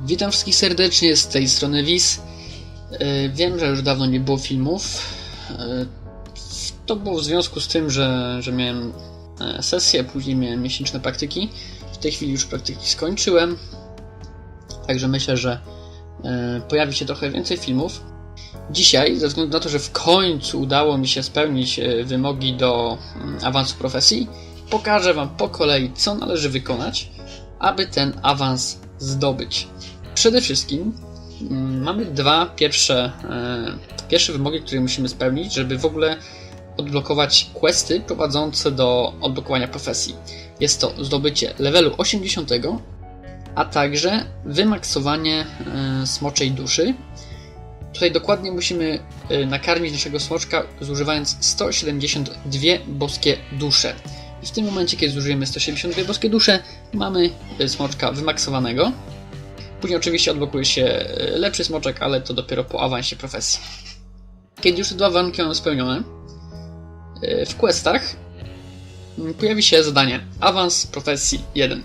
Witam wszystkich serdecznie z tej strony Wiz. Yy, Wiem, że już dawno nie było filmów. Yy, To było w związku z tym, że, że miałem e, sesję, później miałem miesięczne praktyki. W tej chwili już praktyki skończyłem. Także myślę, że e, pojawi się trochę więcej filmów. Dzisiaj, ze względu na to, że w końcu udało mi się spełnić e, wymogi do mm, awansu profesji, pokażę Wam po kolei, co należy wykonać, aby ten awans zdobyć. Przede wszystkim mm, mamy dwa pierwsze, e, pierwsze wymogi, które musimy spełnić, żeby w ogóle odblokować questy prowadzące do odblokowania profesji. Jest to zdobycie levelu 80, a także wymaksowanie e, smoczej duszy. Tutaj dokładnie musimy e, nakarmić naszego smoczka zużywając 172 boskie dusze. I w tym momencie, kiedy zużyjemy 172 boskie dusze, mamy smoczka wymaksowanego. Później oczywiście odblokuje się e, lepszy smoczek, ale to dopiero po awansie profesji. Kiedy już te dwa warunki mamy spełnione, e, w questach mm, pojawi się zadanie Awans profesji 1.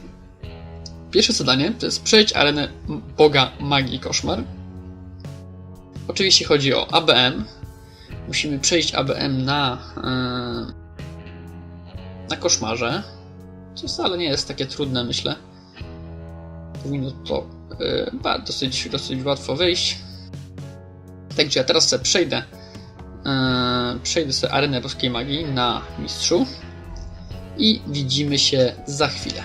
Pierwsze zadanie to jest przejść arenę Boga Magii Koszmar. Oczywiście chodzi o ABM. Musimy przejść ABM na, e, na koszmarze, co wcale nie jest takie trudne, myślę. Powinno to e, ba- dosyć, dosyć łatwo wyjść. Także ja teraz sobie przejdę, e, przejdę sobie arenę boskiej magii na mistrzu i widzimy się za chwilę.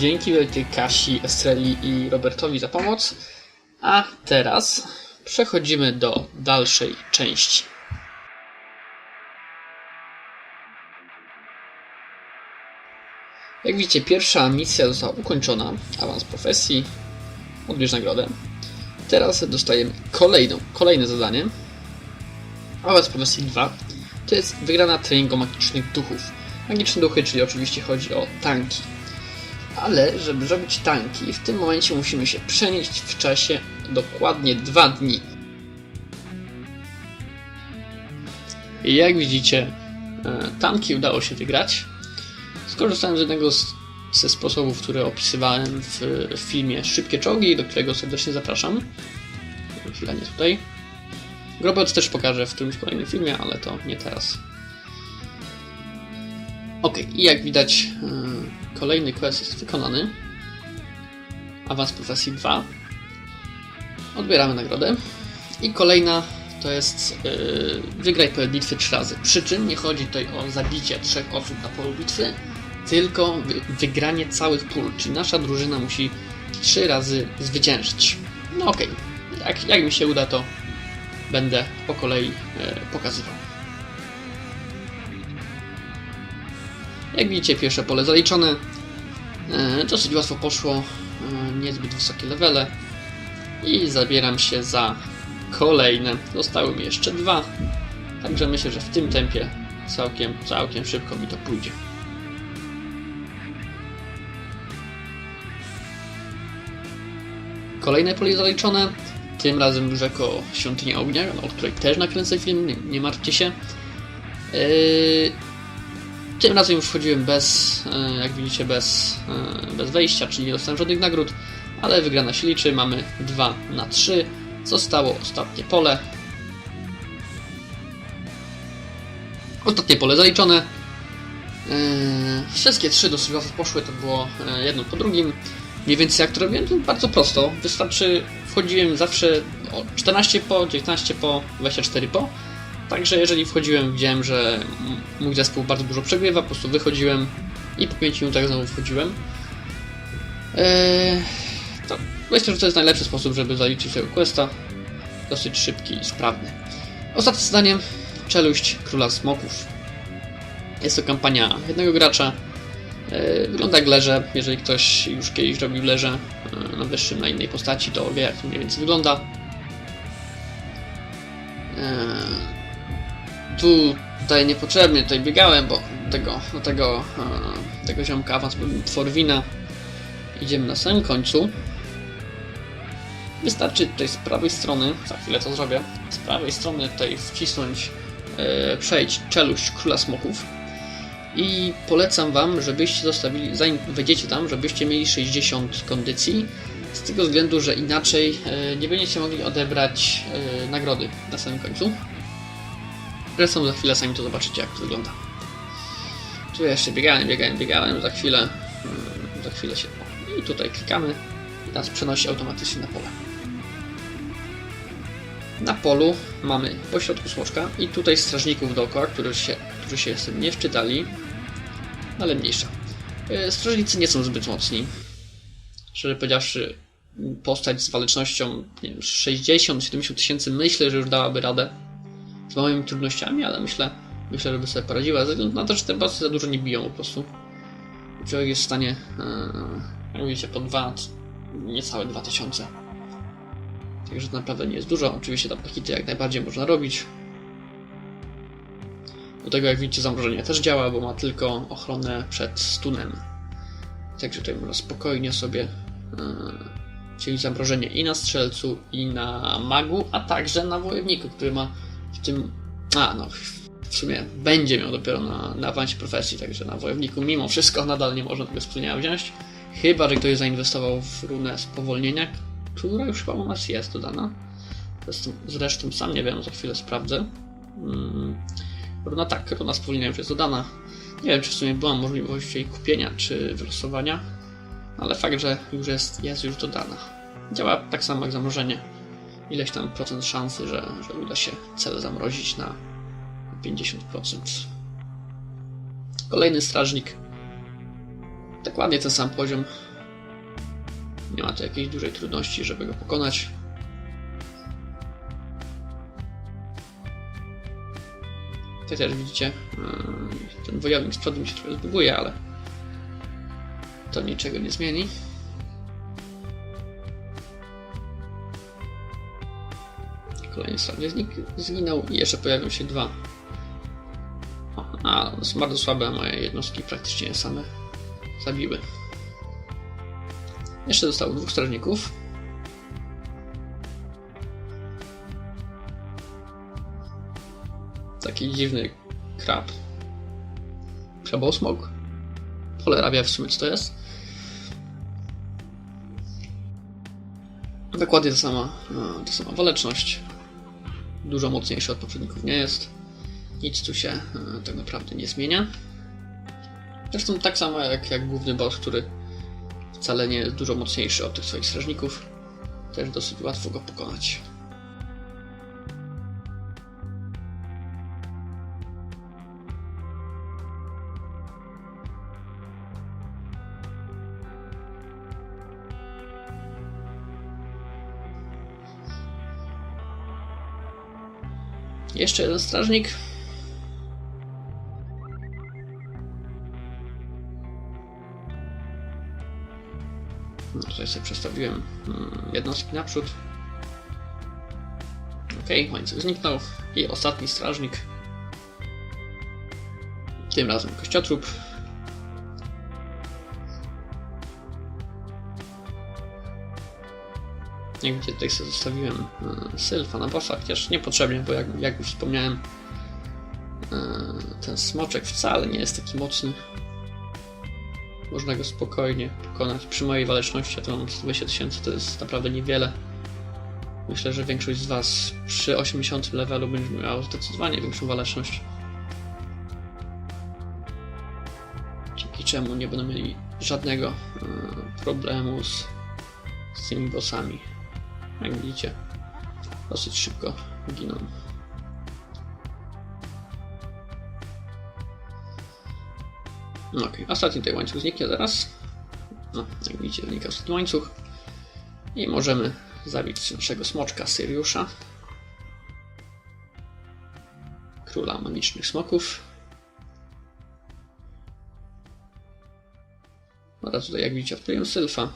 Dzięki wielkiej Kasi, Estreli i Robertowi za pomoc. A teraz przechodzimy do dalszej części. Jak widzicie, pierwsza misja została ukończona. Awans profesji. Odbierz nagrodę. Teraz dostajemy kolejną, kolejne zadanie. Awans profesji 2. To jest wygrana treningu magicznych duchów. Magiczne duchy, czyli oczywiście chodzi o tanki. Ale, żeby zrobić tanki, w tym momencie musimy się przenieść w czasie dokładnie dwa dni. I jak widzicie, e, tanki udało się wygrać. Skorzystałem z jednego z, ze sposobów, które opisywałem w, w filmie Szybkie Czołgi, do którego serdecznie zapraszam. Chwila nie tutaj. Grobot też pokażę w którymś kolejnym filmie, ale to nie teraz. Ok, i jak widać, yy, kolejny quest jest wykonany. Awans profesji 2. Odbieramy nagrodę. I kolejna to jest yy, wygraj pole bitwy 3 razy. Przy czym nie chodzi tutaj o zabicie trzech osób na polu bitwy, tylko wy wygranie całych pól, czyli nasza drużyna musi 3 razy zwyciężyć. No okej, jak, jak mi się uda, to będę po kolei yy, pokazywał. Jak widzicie, pierwsze pole zaliczone. E, dosyć łatwo poszło, e, niezbyt wysokie levele. I zabieram się za kolejne. Zostały mi jeszcze dwa. Także myślę, że w tym tempie całkiem, całkiem szybko mi to pójdzie. Kolejne pole zaliczone. Tym razem już jako Świątynia Ognia, o której też nakręcę film, nie, martwcie się. Yy, tym razem już wchodziłem bez, e, jak widzicie, bez, e, bez wejścia, czyli nie dostałem żadnych nagród, ale wygrana się liczy. Mamy 2 na 3. Zostało ostatnie pole. Ostatnie pole zaliczone. E, wszystkie trzy łatwo poszły, to było jedno po drugim. Mniej więcej jak to robiłem, to bardzo prosto. Wystarczy, wchodziłem zawsze o 14 po, 19 po, 24 po Także jeżeli wchodziłem, widziałem, że mój zespół bardzo dużo przegrywa, po prostu wychodziłem i po 5 minutach znowu wchodziłem. Eee, to myślę, że to jest najlepszy sposób, żeby zaliczyć tego questa. Dosyć szybki i sprawny. Ostatnim zdaniem Czeluść Króla Smoków. Jest to kampania jednego gracza. Eee, wygląda jak leże. Jeżeli ktoś już kiedyś robił leże e, na wyższym, na innej postaci, to wie jak to mniej więcej wygląda. Eee, tutaj niepotrzebnie tutaj biegałem, bo tego, do tego, e, tego ziomka awans Tworwina idziemy na samym końcu. Wystarczy tutaj z prawej strony, za chwilę to zrobię, z prawej strony tutaj wcisnąć, e, przejść czeluść Króla Smoków i polecam Wam, żebyście zostawili, zanim wejdziecie tam, żebyście mieli 60 kondycji, z tego względu, że inaczej e, nie będziecie mogli odebrać e, nagrody na samym końcu. Zresztą za chwilę sami to zobaczycie, jak to wygląda. Tu jeszcze biegałem, biegałem, biegałem, za chwilę, hmm, za chwilę się... I tutaj klikamy i nas przenosi automatycznie na pole. Na polu mamy po środku smoczka i tutaj strażników dookoła, którzy się, którzy się z tym nie wczytali, ale mniejsza. E, strażnicy nie są zbyt mocni. Szczerze powiedziawszy, postać z walecznością 60-70 tysięcy myślę, że już dałaby radę z małymi trudnościami, ale myślę, myślę, żeby sobie poradziła, ze względu na to, że te bossy za dużo nie biją po prostu. Człowiek jest w stanie, yy, jak widzicie, po dwa, niecałe 2000. Także to naprawdę nie jest dużo. Oczywiście tam hity jak najbardziej można robić. Do tego, jak widzicie, zamrożenie też działa, bo ma tylko ochronę przed stunem. Także tutaj można spokojnie sobie yy, zamrożenie i na strzelcu, i na magu, a także na wojowniku, który ma w tym. A, no, w sumie będzie miał dopiero na, na awansie profesji, także na wojowniku mimo wszystko nadal nie można tego wspólnienia wziąć. Chyba, że ktoś zainwestował w runę spowolnienia, która już chyba u nas jest dodana. Zresztą, zresztą sam nie wiem, za chwilę sprawdzę. Hmm. Runa tak, runa spowolnienia już jest dodana. Nie wiem, czy w sumie była możliwość jej kupienia, czy wylosowania, ale fakt, że już jest, jest już dodana. Działa tak samo jak zamrożenie ileś tam procent szansy, że, że uda się cel zamrozić na 50%. Kolejny strażnik. Dokładnie ten sam poziom. Nie ma tu jakiejś dużej trudności, żeby go pokonać. Tutaj też widzicie, yy, ten wojownik z przodu mi się trochę zbuguje, ale to niczego nie zmieni. Strażnik znik- zginął i jeszcze pojawią się dwa. A, bardzo słabe, moje jednostki praktycznie same zabiły. Jeszcze zostało dwóch strażników. Taki dziwny krab. Krabosmog. Cholera w sumie co to jest. Dokładnie ta sama, no, ta sama waleczność. Dużo mocniejszy od poprzedników nie jest. Nic tu się e, tak naprawdę nie zmienia. Zresztą tak samo jak, jak główny boss, który wcale nie jest dużo mocniejszy od tych swoich strażników. Też dosyć łatwo go pokonać. Jeszcze jeden strażnik. No, tutaj sobie przestawiłem mm, jednostki naprzód. Ok, łańcuch zniknął. I ostatni strażnik. Tym razem kościotrup. Jak widzicie, tutaj sobie zostawiłem e, Sylfa na bossa, chociaż niepotrzebnie, bo jak, jak już wspomniałem, e, ten smoczek wcale nie jest taki mocny. Można go spokojnie pokonać. Przy mojej waleczności, a to mam 120 tysięcy, to jest naprawdę niewiele. Myślę, że większość z Was przy 80 levelu będzie miała zdecydowanie większą waleczność. Dzięki czemu nie będą mieli żadnego e, problemu z, z tymi bossami. Jak widzicie, dosyć szybko giną. No okej, ostatni tutaj łańcuch zniknie zaraz. No, jak widzicie, znika ostatni łańcuch. I możemy zabić naszego smoczka Syriusza. Króla magicznych smoków. Oraz tutaj, jak widzicie, odkryłem Sylfa.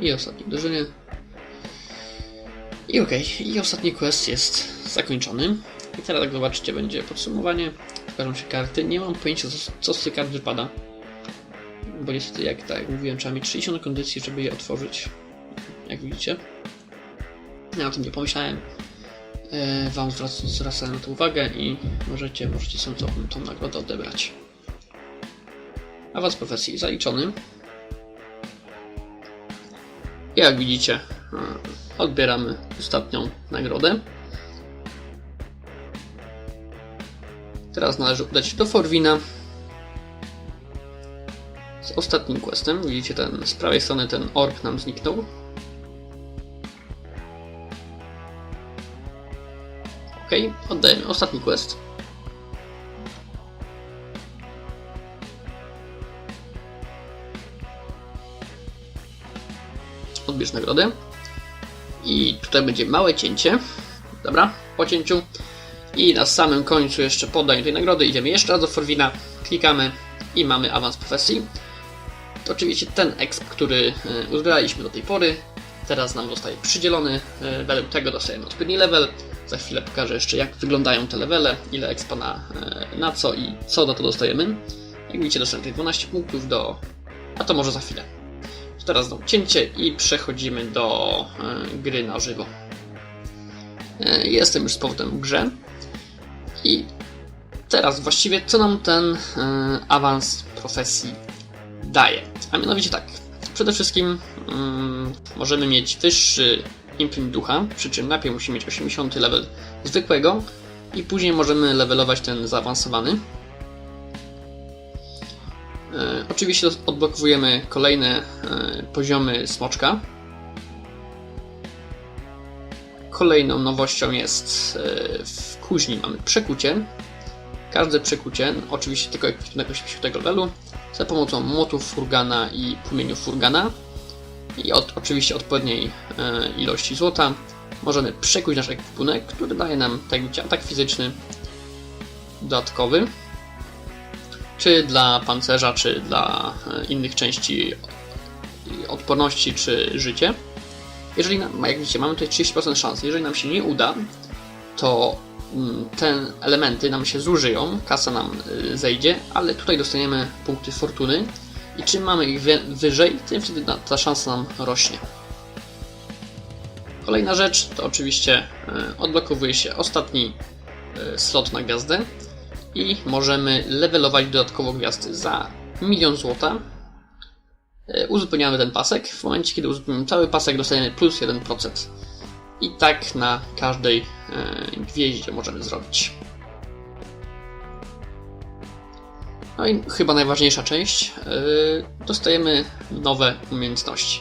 I ostatnie uderzenie. I okej, i ostatni quest jest zakończony. I teraz jak zobaczycie będzie podsumowanie. Pokażą się karty. Nie mam pojęcia co, co z tych kart wypada. Bo niestety jak tak jak mówiłem trzeba mieć 30 kondycji, żeby je otworzyć. Jak widzicie. Ja o tym nie pomyślałem. E, wam zwrac- zwracałem na to uwagę i możecie, możecie sobie tą, tą nagrodę odebrać. Awans profesji zaliczony. Jak widzicie, e, odbieramy ostatnią nagrodę. Teraz należy udać się do Forwina z ostatnim questem. Widzicie, ten z prawej strony ten orb nam zniknął. Ok, oddajemy ostatni quest. Odbierz nagrodę. I tutaj będzie małe cięcie. Dobra, po cięciu. I na samym końcu jeszcze podanie tej nagrody idziemy jeszcze raz do Forwina, klikamy i mamy awans profesji. To oczywiście ten exp, który e, uzbieraliśmy do tej pory, teraz nam zostaje przydzielony. e, Według tego dostajemy odpowiedni level. Za chwilę pokażę jeszcze jak wyglądają te levele, ile expa na, e, na co i co za to dostajemy. Jak widzicie dostajemy tutaj 12 punktów do... a to może za chwilę. Teraz znowu cięcie i przechodzimy do e, gry na żywo. E, Jestem już z powrotem w grze. I teraz właściwie co nam ten e, awans profesji daje? A mianowicie tak. Przede wszystkim mm, możemy mieć wyższy imprint ducha, przy czym najpierw musimy mieć 80 level zwykłego i później możemy levelować ten zaawansowany. Oczywiście odblokowujemy kolejne e, poziomy smoczka. Kolejną nowością jest e, w kuźni mamy przekucie. Każde przekucie, oczywiście tylko ekwipunek 80 levelu, za pomocą młotów furgana i płomieniu furgana i od, oczywiście odpowiedniej e, ilości złota możemy przekuć nasz ekwipunek, który daje nam tak atak fizyczny dodatkowy czy dla pancerza, czy dla e, innych części odporności, czy życie. Jeżeli nam, jak widzicie, mamy tutaj 30% szans. Jeżeli nam się nie uda, to mm, te elementy nam się zużyją, kasa nam y, zejdzie, ale tutaj dostaniemy punkty fortuny i czym mamy ich wyżej, tym wtedy ta szansa nam rośnie. Kolejna rzecz to oczywiście y, odblokowuje się ostatni slot na gwiazdę i możemy levelować dodatkowo gwiazdy za milion złota. Uzupełniamy ten pasek. W momencie, kiedy uzupełnimy cały pasek, dostajemy plus 1%. I tak na każdej gwieździe możemy zrobić. No i chyba najważniejsza część. Dostajemy nowe umiejętności.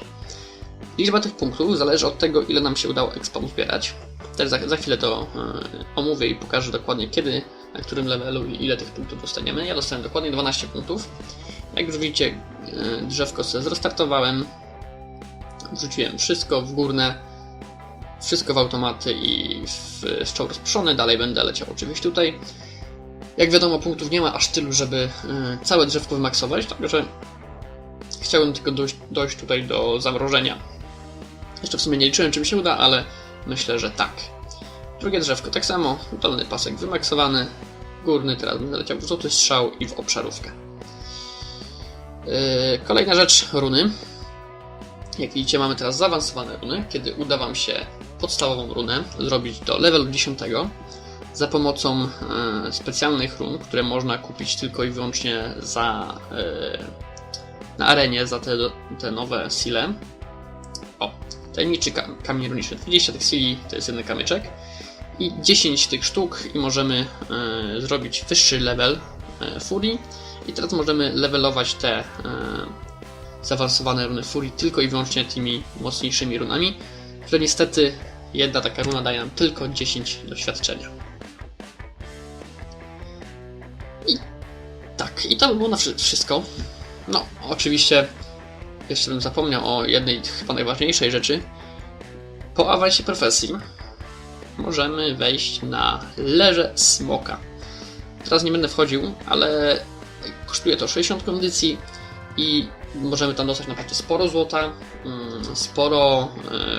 Liczba tych punktów zależy od tego, ile nam się udało expa zbierać. Też za, za chwilę to omówię i pokażę dokładnie, kiedy na którym levelu i ile tych punktów dostaniemy. Ja dostałem dokładnie 12 punktów. Jak już widzicie, e, drzewko sobie zrestartowałem. Wrzuciłem wszystko w górne, wszystko w automaty i w szczał rozproszony. Dalej będę leciał oczywiście tutaj. Jak wiadomo, punktów nie ma aż tylu, żeby e, całe drzewko wymaksować, także chciałem tylko dojść, dojść tutaj do zamrożenia. Jeszcze w sumie nie liczyłem, czy mi się uda, ale myślę, że tak. Drugie drzewko tak samo, dolny pasek wymaksowany, górny teraz będę leciał w złoty strzał i w obszarówkę. Yy, kolejna rzecz, runy. Jak widzicie mamy teraz zaawansowane runy, kiedy uda Wam się podstawową runę zrobić do levelu 10 za pomocą yy, specjalnych run, które można kupić tylko i wyłącznie za, yy, na arenie za te, te nowe sile. O, tajemniczy kamień runiczny. 20 tych sili to jest jeden kamyczek i 10 tych sztuk i możemy e, zrobić wyższy level e, Furii i teraz możemy levelować te e, zaawansowane runy Furii tylko i wyłącznie tymi mocniejszymi runami, które niestety jedna taka runa daje nam tylko 10 doświadczenia. I tak, i to by było na wszystko. No, oczywiście jeszcze bym zapomniał o jednej chyba najważniejszej rzeczy. Po awansie profesji możemy wejść na leże smoka. Teraz nie będę wchodził, ale kosztuje to 60 kondycji i możemy tam dostać naprawdę sporo złota, mm, sporo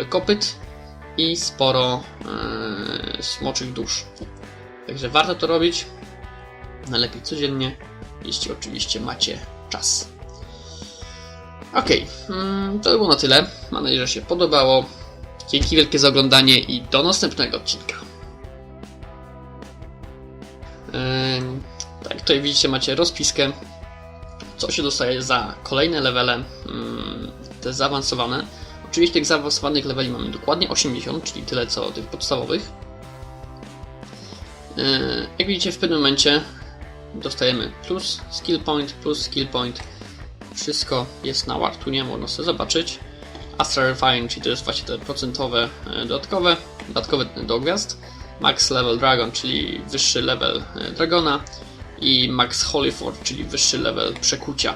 e, kopyt i sporo e, smoczych dusz. Także warto to robić. Najlepiej codziennie, jeśli oczywiście macie czas. Ok, mm, to by było na tyle. Mam nadzieję, że się podobało. Dzięki wielkie za oglądanie i do następnego odcinka. tak, tutaj widzicie, macie rozpiskę, co się dostaje za kolejne levele, te zaawansowane. Oczywiście tych zaawansowanych leveli mamy dokładnie 80, czyli tyle co tych podstawowych. Jak widzicie, w pewnym momencie dostajemy plus skill point, plus skill point. Wszystko jest na Wartunie, można sobie zobaczyć. Astra Refine, czyli to jest właśnie te procentowe e, dodatkowe, dodatkowe do gwiazd. Max Level Dragon, czyli wyższy level e, Dragona i Max Holyford, czyli wyższy level przekucia.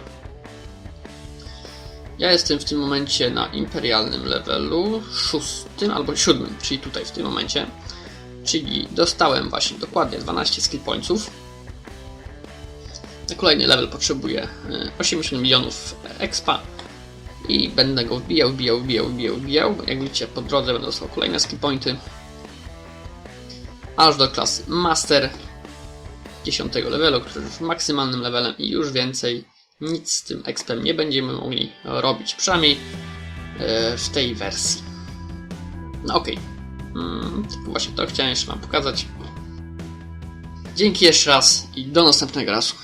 Ja jestem w tym momencie na imperialnym levelu szóstym albo siódmym, czyli tutaj w tym momencie. Czyli dostałem właśnie dokładnie 12 skill pointsów. Na kolejny level potrzebuję 80 e, milionów expa i będę go wbijał, wbijał, wbijał, wbijał, wbijał. Jak widzicie, po drodze będą są kolejne skill. Aż do klasy Master 10 levelu, który już maksymalnym levelem i już więcej nic z tym expem nie będziemy mogli robić, przynajmniej e, w tej wersji. No okej. Okay. Hmm, właśnie to chciałem jeszcze Wam pokazać. Dzięki jeszcze raz i do następnego razu.